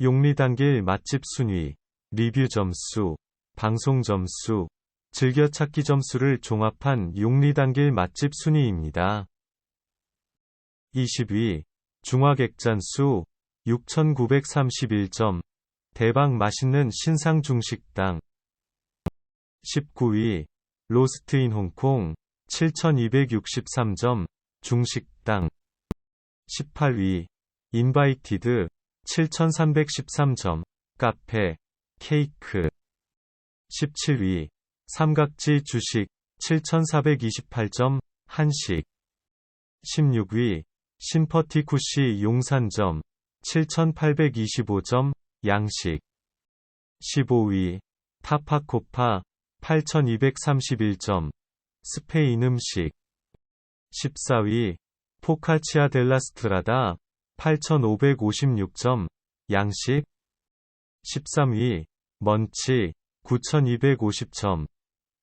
용리단길 맛집 순위, 리뷰 점수, 방송 점수, 즐겨찾기 점수를 종합한 용리단길 맛집 순위입니다. 20위, 중화객잔수, 6,931점, 대박 맛있는 신상 중식당. 19위, 로스트인 홍콩, 7,263점, 중식당. 18위, 인바이티드, 7,313점, 카페, 케이크. 17위, 삼각지 주식, 7,428점, 한식. 16위, 심퍼티쿠시 용산점, 7,825점, 양식. 15위, 타파코파, 8,231점, 스페인 음식. 14위, 포카치아 델라스트라다, 8,556점, 양식. 13위, 먼치, 9,250점,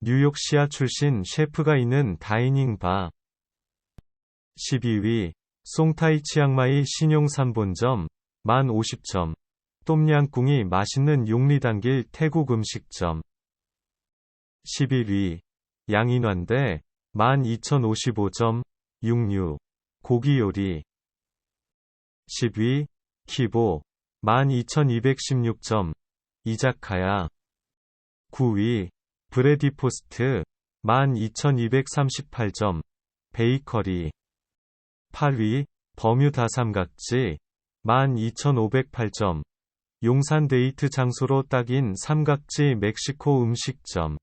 뉴욕시아 출신 셰프가 있는 다이닝 바. 12위, 송타이 치앙마이 신용산 본점, 1050점, 똠양꿍이 맛있는 용리단길 태국 음식점. 11위, 양인환대, 12,055점, 육류, 고기 요리. 10위, 키보, 12,216점, 이자카야. 9위, 브레디 포스트, 12,238점, 베이커리. 8위, 버뮤다 삼각지, 12,508점, 용산 데이트 장소로 딱인 삼각지 멕시코 음식점.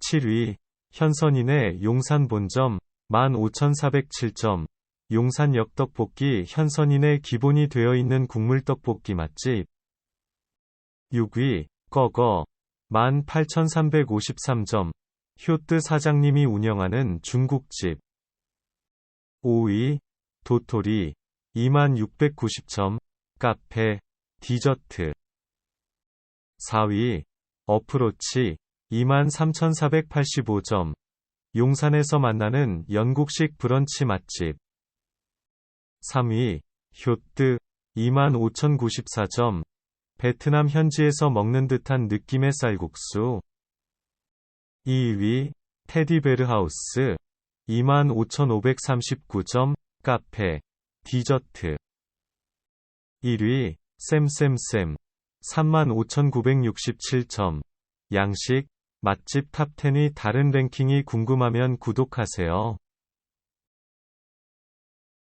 7위, 현선인의 용산 본점, 15,407점, 용산 역 떡볶이 현선인의 기본이 되어 있는 국물 떡볶이 맛집. 6위, 꺼거, 18,353점, 효뜨 사장님이 운영하는 중국집. 5위, 도토리, 2690점, 카페, 디저트. 4위, 어프로치, 23,485점, 용산에서 만나는 영국식 브런치 맛집. 3위, 효뜨, 25,094점, 베트남 현지에서 먹는 듯한 느낌의 쌀국수. 2위, 테디베르하우스, 25,539점, 카페, 디저트. 1위, 쌤쌤쌤, 35,967점, 양식, 맛집 탑10의 다른 랭킹이 궁금하면 구독하세요.